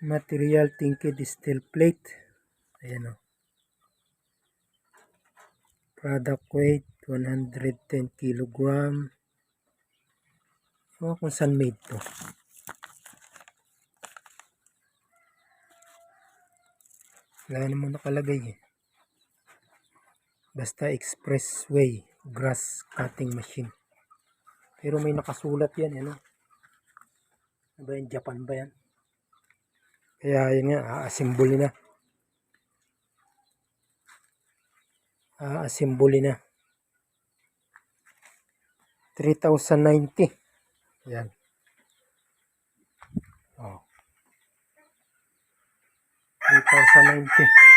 Material tinted steel plate. Ayan o. Product weight 110 kilogram. Ewan kung saan made to. Wala naman nakalagay eh. Basta expressway grass cutting machine. Pero may nakasulat yan, ano? Ano ba yan? Japan ba yan? Kaya yun nga, aasimboli na. Aasimboli na. 3,090. Yan. Oh. 3,090.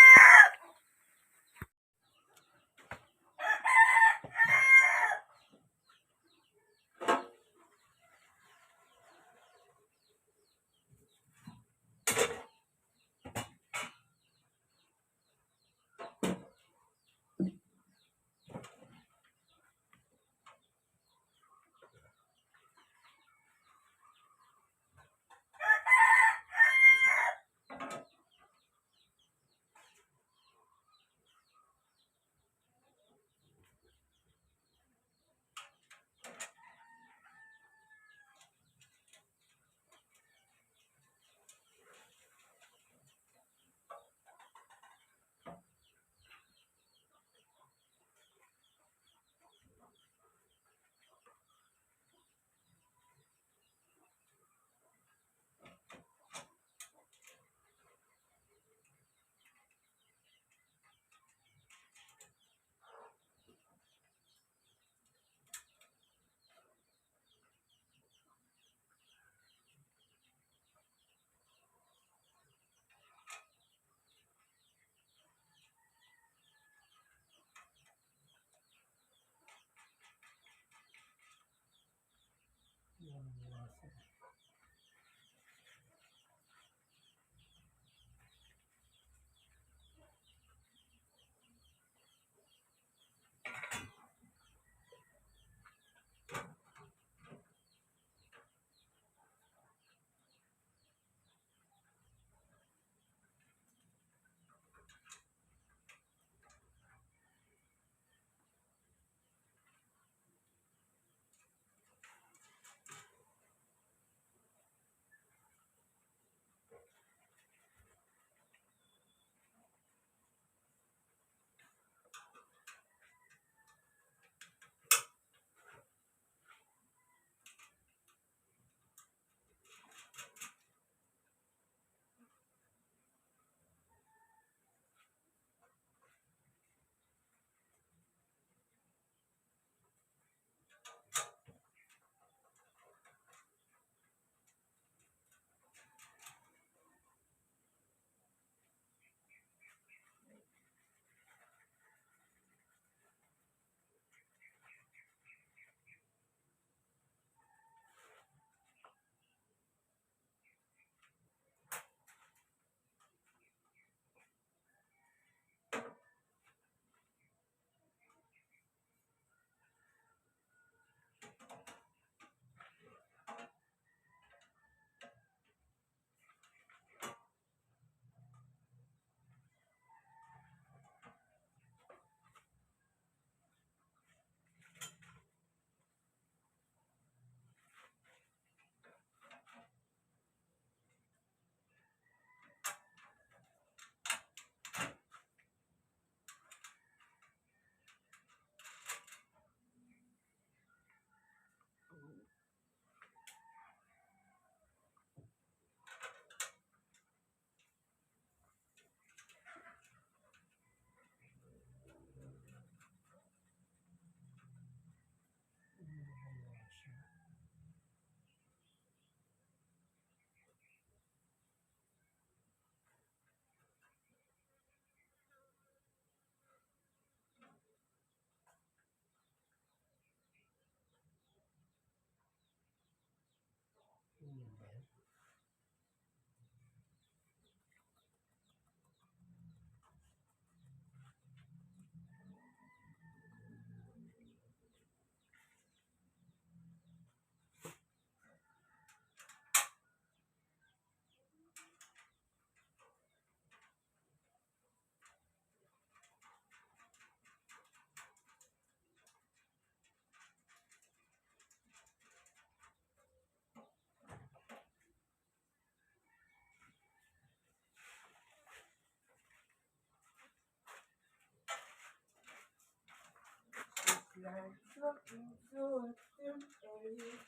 Like something to a temptation.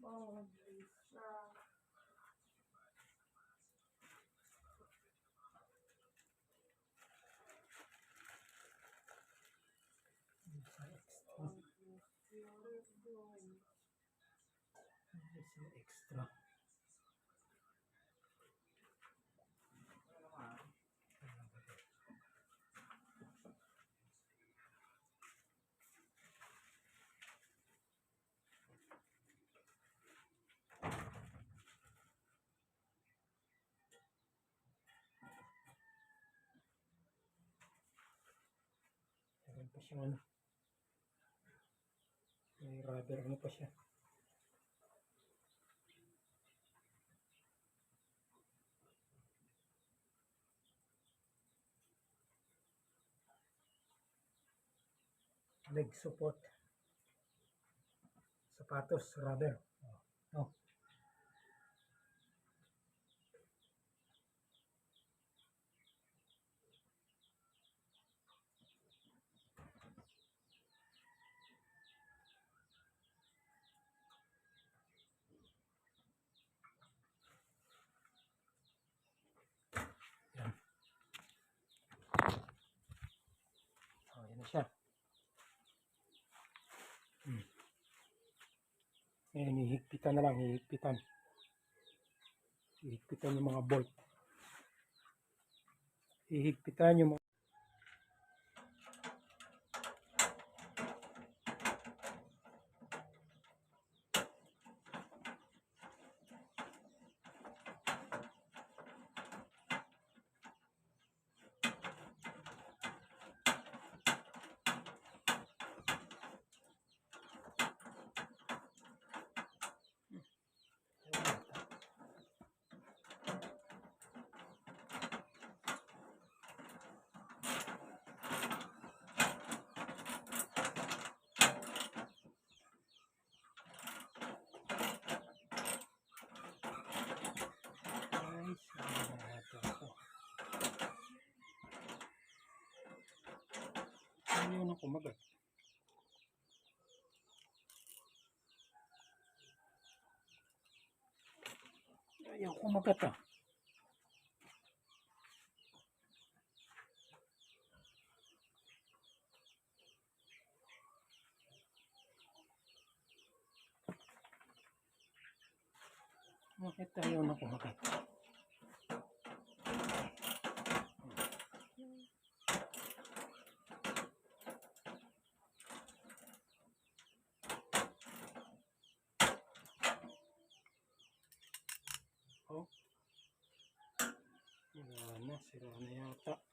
Mona Lisa. extra. Meron pa siyang ano. May rubber ano pa siya. leg support sapatos rubber oh, oh. Ngayon, hihigpitan na lang, hihigpitan. Hihigpitan yung mga bolt. Hihigpitan yung mga... 細かいいや、ほんまかった。もう減ったような細かった。Na, sira na yata.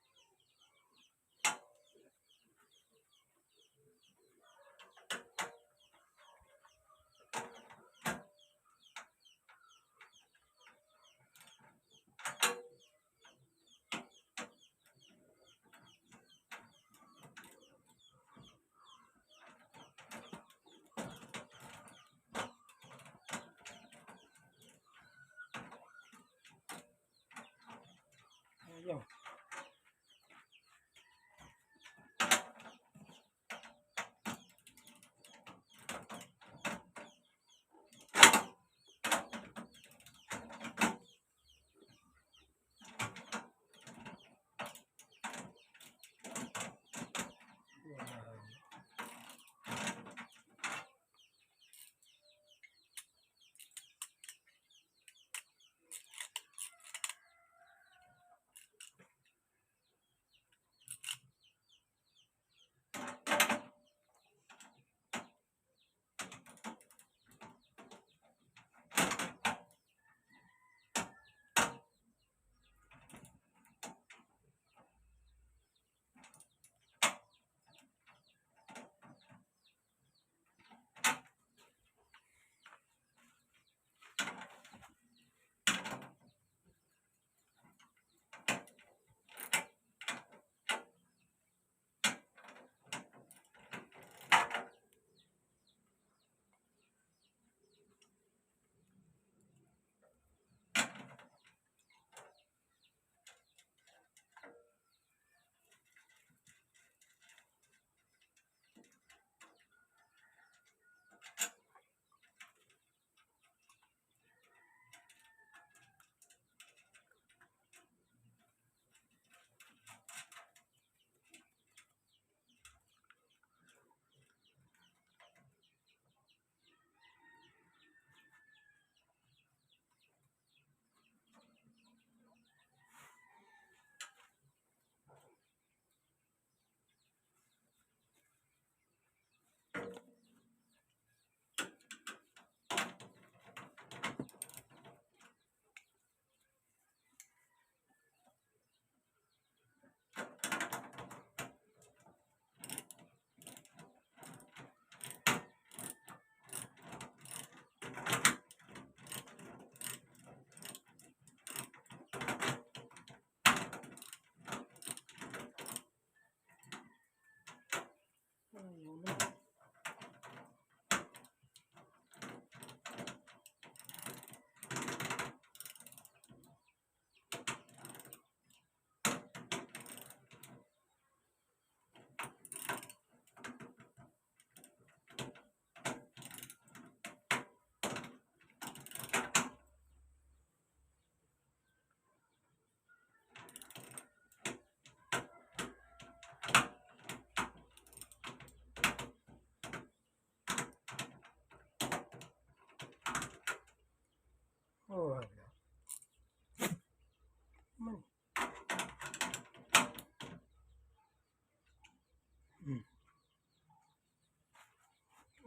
Hmm.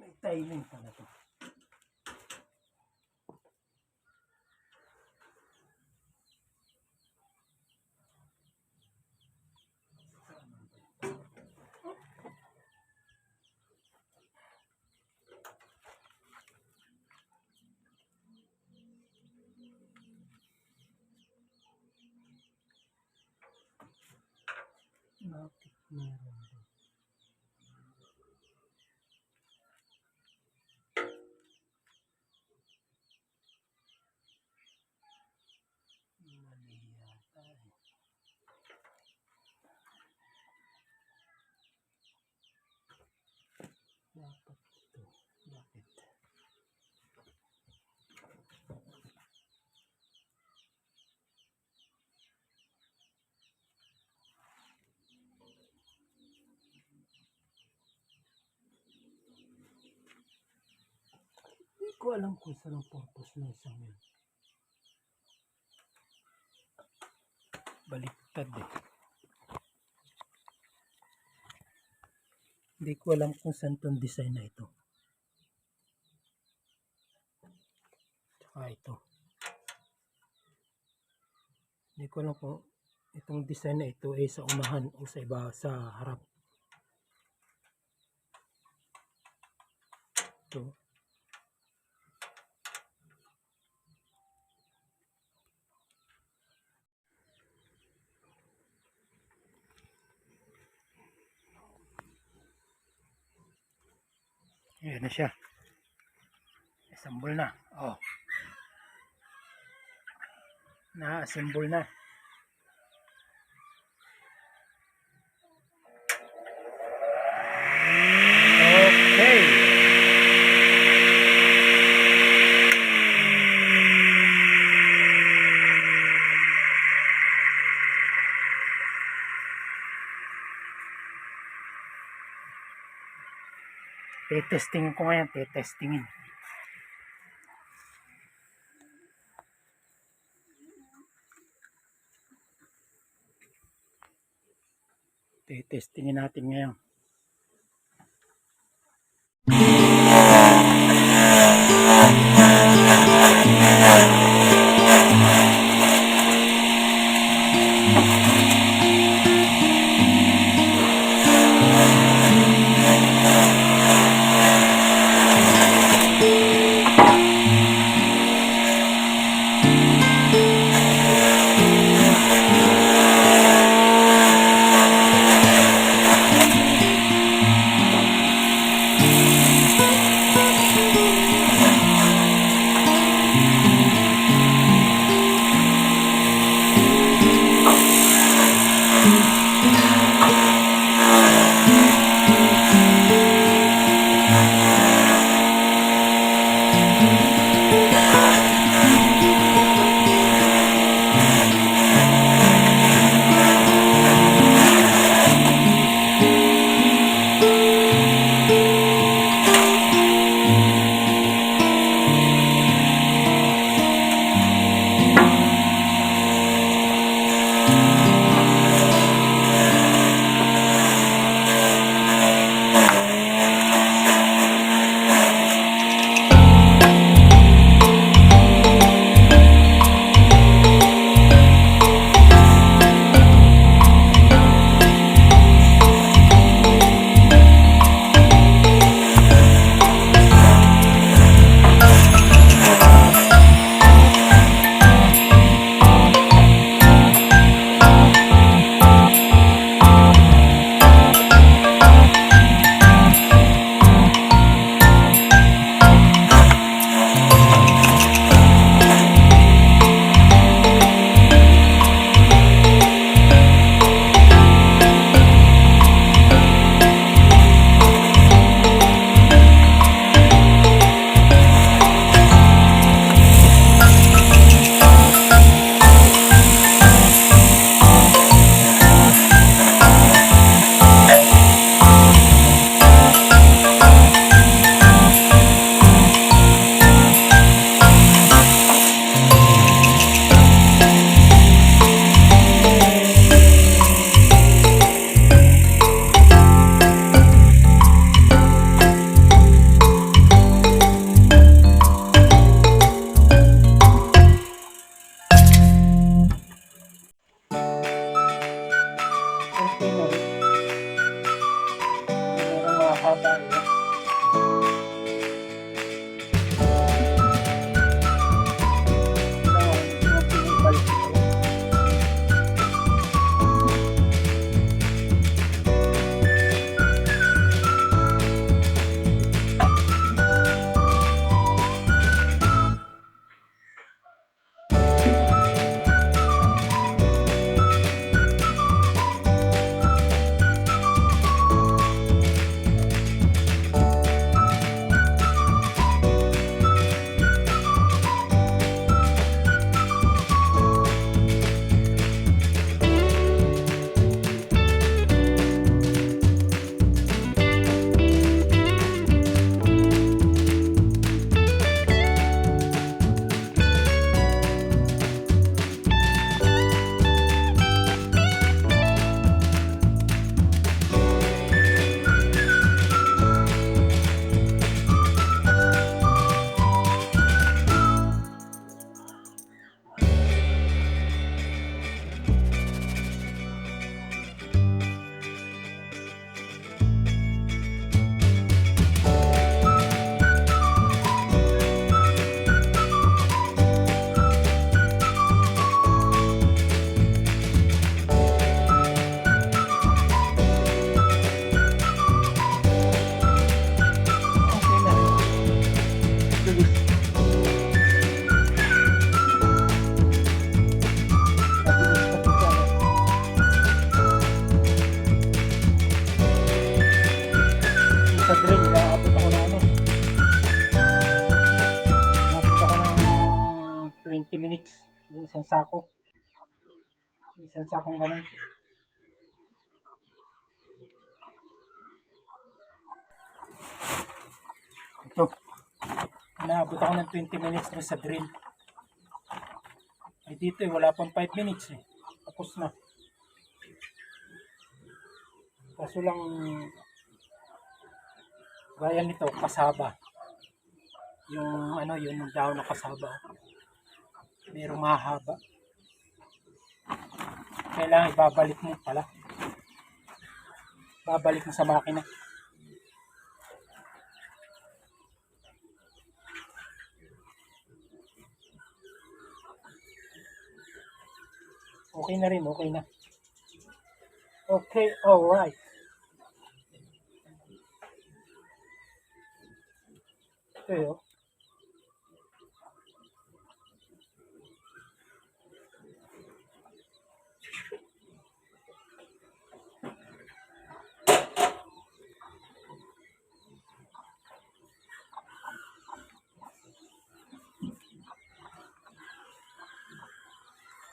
May tiling pala ito. Ko alam kung saan ang purpose ng isang yun. Baliktad eh. Hindi ko alam kung saan tong design na ito. Tsaka ito. Hindi ko alam kung itong design na ito ay sa unahan o sa iba sa harap. Ito. Ayan na siya. Assemble na. Oh. Na-assemble na. Okay. Tetesting ko ngayon, tetestingin. Tetestingin natin ngayon. Isang sakong ganun. Ito. Naabot ako ng 20 minutes na sa drill. Ay dito eh, wala pang 5 minutes eh. Tapos na. Kaso lang, gaya nito, kasaba. Yung ano, yung daw na kasaba. Merong mahaba. Kailangan ibabalik mo pala. Babalik mo sa makina. Okay na rin, okay na. Okay, alright. Ito yun.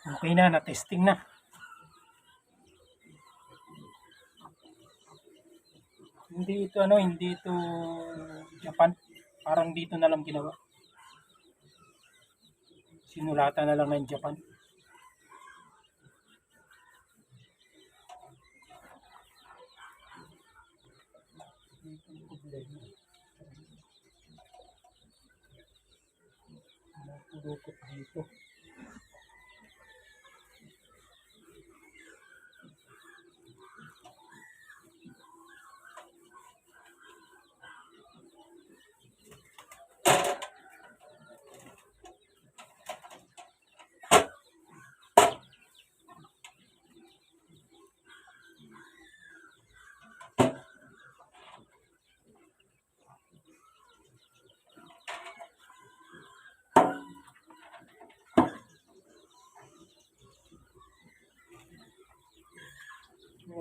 Okay na, na-testing na. Hindi ito ano, hindi ito Japan. Parang dito na lang ginawa. Sinulatan na lang ng Japan. Dito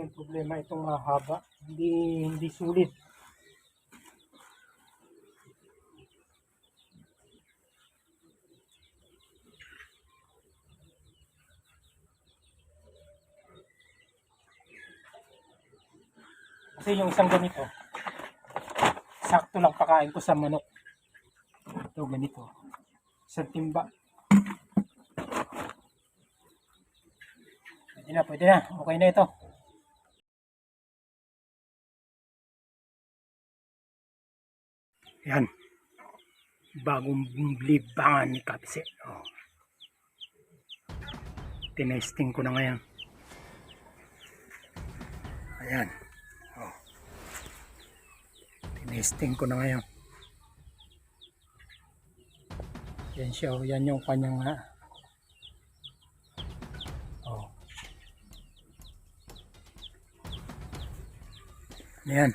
ang problema. Itong mahaba, hindi hindi sulit. Kasi yung isang ganito, sakto lang pakain ko sa manok. Ito ganito. Isang timba. Pwede na, pwede na. Okay na ito. Yan. Bagong libangan ni Kapse. Oh. Tinesting ko na ngayon. Ayan. Oh. Tinesting ko na ngayon. Yan siya. oh. Yan yung kanyang ha. Oh. Ayan.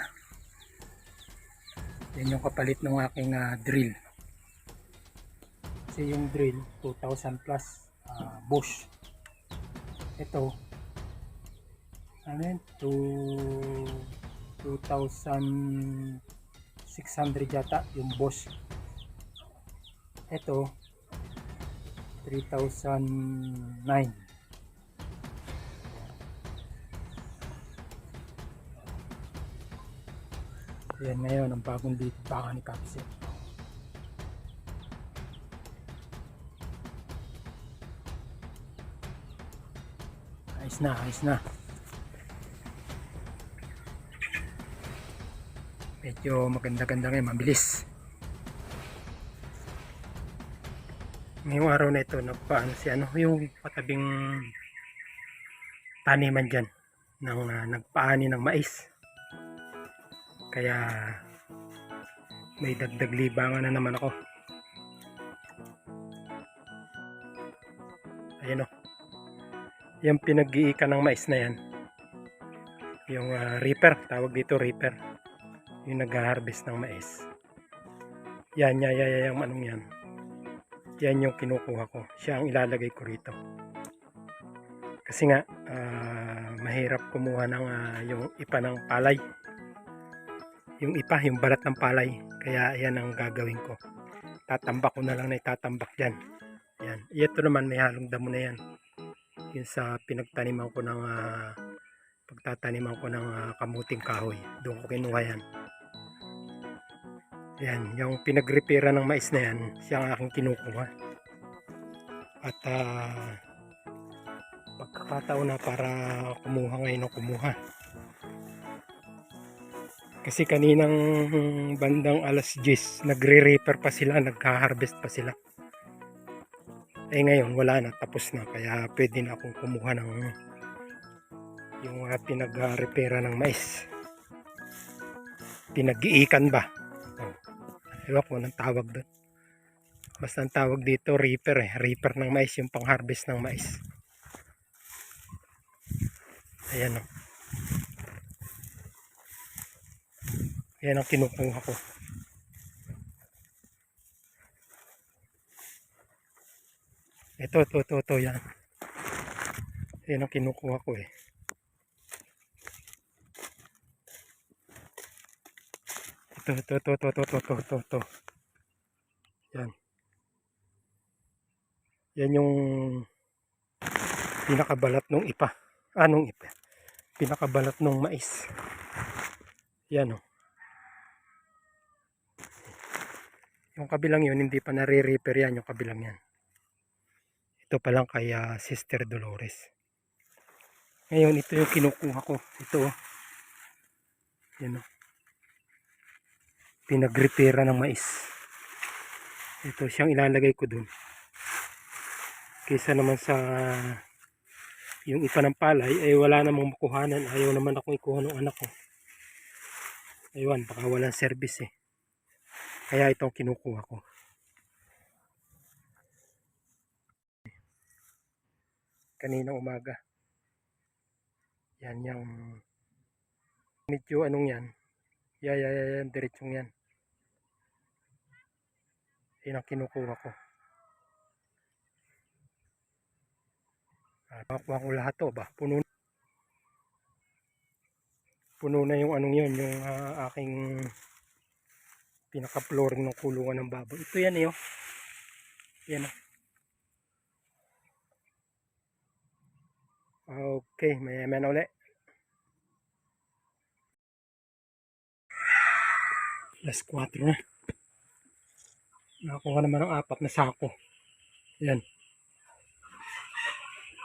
Yan yung kapalit ng aking ah, drill. Kasi yung drill, 2,000 plus ah, Bosch. Ito, ano yun? Two- 2,600 yata yung Bosch. Ito, 3,009. Ayan ngayon ang bagong dito baka ni Kapse. Ayos na, ayos na. Medyo maganda-ganda ngayon, mabilis. Ngayong araw na ito, nagpaano si ano, yung patabing taniman dyan, ng, ah, nagpaani ng mais. Kaya may dagdag libangan na naman ako. Ayan o. Yung pinag-iikan ng mais na yan. Yung ah, reaper, tawag dito reaper. Yung nag-harvest ng mais. Yan, yan, yan, yan, yung yan. Yan yung kinukuha ko. Siya ang ilalagay ko rito. Kasi nga, ah, mahirap kumuha ng ah, yung ipa ng palay yung ipa, yung balat ng palay. Kaya yan ang gagawin ko. Tatambak ko na lang na itatambak dyan. Yan. Ito naman may halong damo na yan. Yun sa pinagtaniman ko ng ah, pagtataniman ko ng ah, kamuting kahoy. Doon ko kinuha yan. Yan, yung pinagrepera ng mais na yan, siya ang aking kinukuha. At ah, pagkakataon na para kumuha ngayon ng kumuha. Kasi kaninang bandang alas 10, nagre-reaper pa sila, nagka-harvest pa sila. Eh ngayon, wala na, tapos na. Kaya pwede na akong kumuha ng yung uh, pinag-repera ng mais. Pinag-iikan ba? Oh. Ewan ko anong tawag doon. Basta ang tawag dito, reaper eh. Reaper ng mais, yung pang-harvest ng mais. Ayan o. Yan ang kinukuha ko. Ito, ito, ito, ito, yan. Yan ang kinukuha ko eh. Ito, ito, ito, ito, ito, ito, ito, ito. Yan. Yan yung pinakabalat nung ipa. Anong ah, ipa? Pinakabalat nung mais. Yan o. Yung kabilang yun, hindi pa nare-repair yan yung kabilang yan. Ito pa lang kay ah, Sister Dolores. Ngayon, ito yung kinukuha ko. Ito. oh. Yan o. Pinagrepera ng mais. Ito siyang ilalagay ko dun. Kaysa naman sa yung ipa ng palay, ay wala namang makuhanan. Ayaw naman akong ikuha ng anak ko. Aywan, baka walang service eh. Kaya itong kinukuha ko. Kanina umaga. Yan yung medyo anong yan. Yeah, yeah, yeah, yan. Diretsong yan. Yan ang kinukuha ko. Ah, Nakuha ko lahat to ba? Puno puno na yung anong yun, yung ah, aking pinaka-flooring ng kulungan ng baboy. Ito yan eh, oh. Yan oh. Okay, may na ulit. Alas 4 na. Nakakuha naman ng apat na sako. Yan.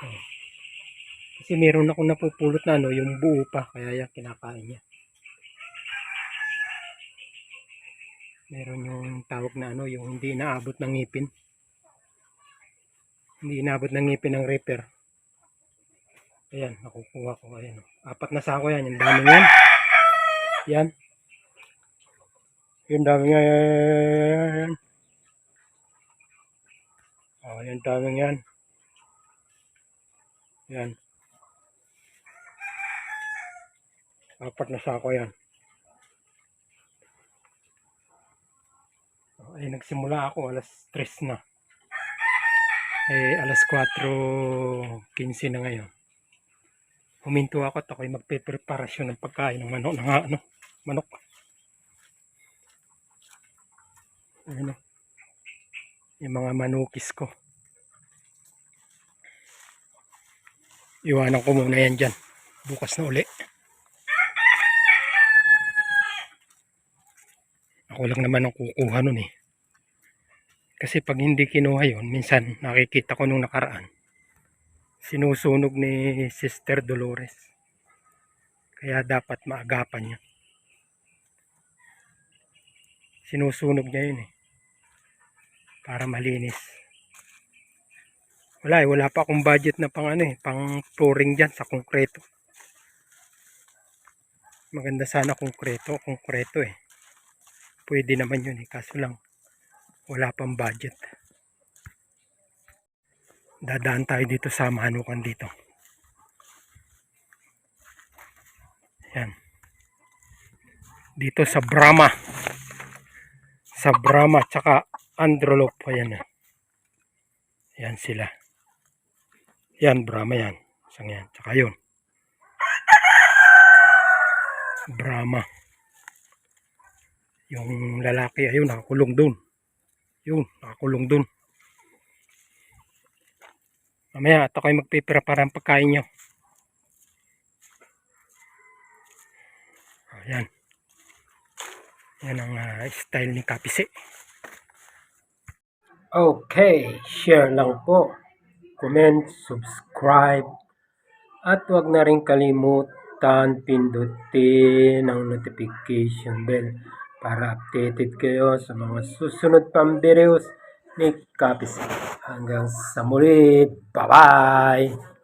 Oh. Kasi meron akong napupulot na ano, yung buo pa. Kaya yan, kinakain niya. Meron yung tawag na ano, yung hindi inaabot ng ngipin. Hindi inaabot ng ngipin ng reaper. Ayan, nakukuha ko. Ayan. oh. Apat na sako yan. Yung dami yan. Yan. Yung dami nga yan. Oh, yung dami yan. Yan. Apat na sako yan. Oh, Ay, nagsimula ako alas 3 na. Eh, alas 4.15 na ngayon. Huminto ako at ako'y magpe-preparasyon ng pagkain ng manok. Ng, ano, manok. Ano, yung mga manukis ko. Iwanan ko muna yan dyan. Bukas na uli. Ako lang naman ang kukuha nun eh. Kasi pag hindi kinuha yun, minsan nakikita ko nung nakaraan. Sinusunog ni Sister Dolores. Kaya dapat maagapan niya. Sinusunog niya yun eh. Para malinis. Wala eh, wala pa akong budget na pang ano eh, pang flooring dyan sa konkreto. Maganda sana konkreto, konkreto eh. Pwede naman yun eh, kaso lang wala pang budget. Dadaan tayo dito sa manukan dito. Yan. Dito sa Brahma. Sa Brahma tsaka Androlop. Ayan. Yan sila. Yan, Brahma yan. Isang yan. Tsaka yun. Brahma. Yung lalaki, ayun, nakakulong doon. Yun, nakakulong doon. Mamaya, ito kayo magpipira-para ang pagkain nyo. Ayan. Yan ang ah, style ni Kapise. Okay, share lang po. Comment, subscribe. At huwag na rin kalimutan pindutin ang notification bell para updated kayo sa mga susunod pang videos ni Kapise. Hanggang sa muli. Bye-bye!